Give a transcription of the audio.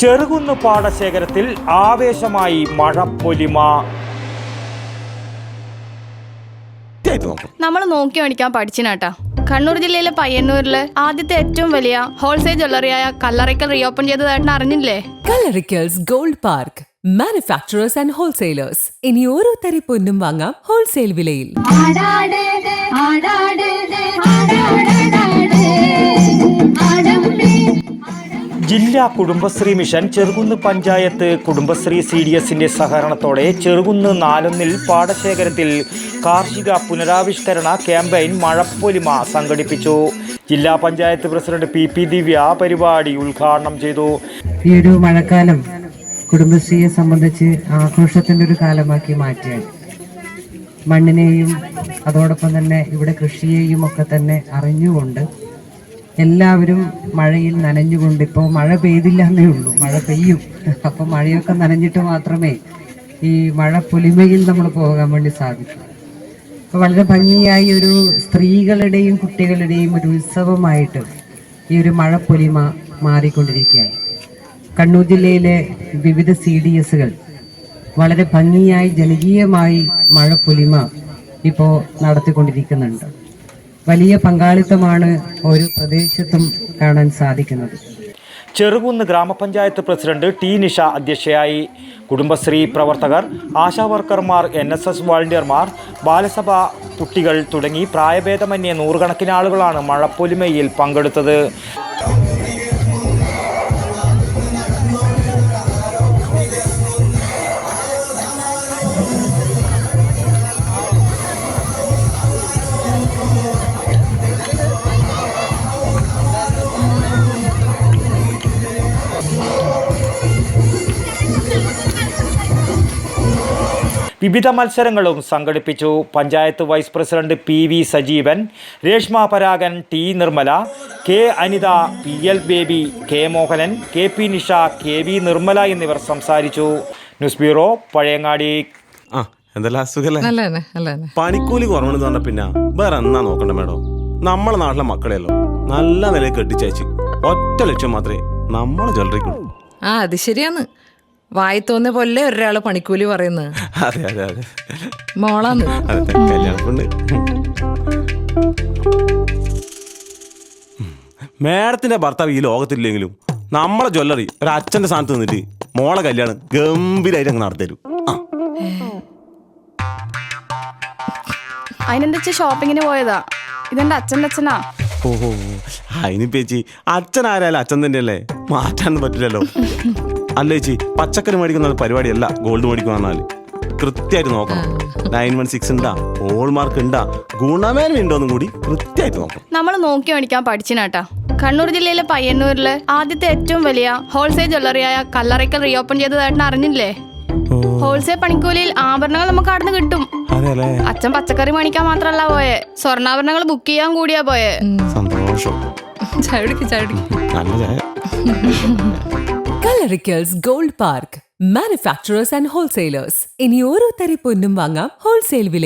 ചെറുകുന്ന് പാടശേഖരത്തിൽ ആവേശമായി മഴ പൊലിമ. നമ്മൾ നോക്കി മേടിക്കാൻ പഠിച്ചിനാട്ടാ കണ്ണൂർ ജില്ലയിലെ പയ്യന്നൂരിലെ ആദ്യത്തെ ഏറ്റവും വലിയ ഹോൾസെയിൽ ജ്വല്ലറിയായ കല്ലറിക്കൽ റീഓപ്പൺ ചെയ്തതായിട്ട് അറിഞ്ഞില്ലേ? Kallarakkals gold park. Manufacturers and wholesalers ഇനി ഓരോ തരി പൊന്നും വാങ്ങാം ഹോൾസെയിൽ വിലയിൽ. ജില്ലാ Kudumbashree mission Cherukunnu panchayat Kudumbashree C D എസിന്റെ സഹകരണത്തോടെ ചെറുകുന്ന് നാലൊന്നിൽ പാടശേഖരത്തിൽ കാർഷിക പുനരാവിഷ്കരണ ക്യാമ്പയിൻ മഴപ്പൊലിമ സംഘടിപ്പിച്ചു. ജില്ലാ panchayat president P P Divya പരിപാടി ഉദ്ഘാടനം ചെയ്തു. ഈ ഒരു മഴക്കാലം കുടുംബശ്രീയെ സംബന്ധിച്ച് ആഘോഷത്തിന്റെ ഒരു കാലമാക്കി മാറ്റിയാൽ മണ്ണിനെയും അതോടൊപ്പം തന്നെ ഇവിടെ കൃഷിയെയും ഒക്കെ തന്നെ അറിഞ്ഞുകൊണ്ട് എല്ലാവരും മഴയിൽ നനഞ്ഞുകൊണ്ട് ഇപ്പോൾ മഴ പെയ്തില്ല എന്നേ ഉള്ളൂ. മഴ പെയ്യും. അപ്പോൾ മഴയൊക്കെ നനഞ്ഞിട്ട് മാത്രമേ ഈ മഴ പൊലിമയിൽ നമ്മൾ പോകാൻ വേണ്ടി സാധിക്കൂ. അപ്പോൾ വളരെ ഭംഗിയായി ഒരു സ്ത്രീകളുടെയും കുട്ടികളുടെയും ഒരു ഉത്സവമായിട്ട് ഈ ഒരു മഴ പൊലിമ മാറിക്കൊണ്ടിരിക്കുകയാണ്. കണ്ണൂർ ജില്ലയിലെ വിവിധ സി ഡി എസുകൾ വളരെ ഭംഗിയായി ജനകീയമായി മഴ പൊലിമ ഇപ്പോൾ നടത്തിക്കൊണ്ടിരിക്കുന്നുണ്ട്. വലിയ പങ്കാളിത്തമാണ് ഒരു പ്രദേശത്തും കാണാൻ സാധിക്കുന്നത്. ചെറുകുന്ന് ഗ്രാമപഞ്ചായത്ത് പ്രസിഡന്റ് ടി നിഷ അധ്യക്ഷയായി. കുടുംബശ്രീ പ്രവർത്തകർ ആശാവർക്കർമാർ എൻ എസ് എസ് വാളണ്ടിയർമാർ ബാലസഭ കുട്ടികൾ തുടങ്ങി പ്രായഭേദമന്യേ നൂറുകണക്കിന് ആളുകളാണ് മഴപ്പൊലിമയിൽ പങ്കെടുത്തത്. വിവിധ മത്സരങ്ങളും സംഘടിപ്പിച്ചു. Panchayat vice president P V Sajeevan Reshma Paragan T Nirmala K Anitha P L Baby K Mohanan K P Nisha K V Nirmala എന്നിവർ സംസാരിച്ചു. News bureau Pazhayangadi. ആ എന്തെല്ലാം? അസുഖല്ലേ നല്ലതന്നെ നല്ലതന്നെ. പണിക്കൂലി കുറവെന്ന് പറഞ്ഞ പിന്നെ വേറെ എന്നാ നോക്കണ്ട മേഡം? നമ്മളെ നാട്ടിലെ മക്കളെയല്ലോ. നല്ല നിലയിൽ കെട്ടിച്ചയച്ച്. ഒറ്റ ലക്ഷം മാത്രമേ നമ്മളെ ജ്വല്ലറിക്കുള്ളൂ ആ അത് ശരിയാന്ന് വായി തോന്നിയ പോലെ ഒരാൾ പണിക്കൂലി പറയുന്നത് അതെ അതെ അതെ. മോളാന്ന്. അതെ മേഡത്തിന്റെ ഭർത്താവ് ഈ ലോകത്തില്ലെങ്കിലും നമ്മളെ ജ്വല്ലറി ഒരു അച്ഛന്റെ സ്ഥാനത്ത് നിന്നിട്ട് മോളെ കല്യാണം ഗംഭീരമായിട്ട് അങ്ങ് നടത്തരും ആ. അതിനെന്താ ഷോപ്പിങ്ങിന് പോയതാ? ഇതെന്റെ അച്ഛന്റെ അച്ഛനാ? ഓഹോ അതിന് പേച്ചി അച്ഛൻ ആരായാലും അച്ഛൻ തന്നെയല്ലേ? മാറ്റാൻ പറ്റില്ലല്ലോ. അല്ല ചേച്ചി പച്ചക്കറി മേടിക്കുന്ന പരിപാടിയല്ല ഗോൾഡ് മേടിക്കുക കൃത്യമായിട്ട് നോക്കണം. നയൻ വൺ സിക്സ് ഉണ്ടാ ഹോൾ മാർക്ക് ഉണ്ടാ ഗുണമേന്മ ഉണ്ടോന്നും കൂടി കൃത്യമായിട്ട് നോക്കണം. നമ്മൾ നോക്കി മേടിക്കാൻ പഠിച്ചിനാട്ടാ. കണ്ണൂർ ജില്ലയിലെ പയ്യന്നൂരിലെ ആദ്യത്തെ ഏറ്റവും വലിയ ഹോൾസെയിൽ ജ്വല്ലറിയായ കല്ലറയ്ക്കൽ റീഓപ്പൺ ചെയ്തതായിട്ട് അറിഞ്ഞില്ലേ? ഹോൾസെയിൽ പണിക്കൂലിയിൽ ആഭരണങ്ങൾ നമുക്ക് അവിടെ നിന്ന് കിട്ടും അച്ഛൻ പച്ചക്കറി മേടിക്കാൻ മാത്രല്ല പോയെ. സ്വർണാഭരണങ്ങൾ ബുക്ക് ചെയ്യാൻ കൂടിയാ പോയെ. സന്തോഷം. ചവിടിക്ക് ചവിടിക്ക് Kallarakkals gold park manufacturers and wholesalers ഇനി ഓരോ തരി പൊന്നും വാങ്ങാം. ഹോൾസെയിൽ വിലയിൽ.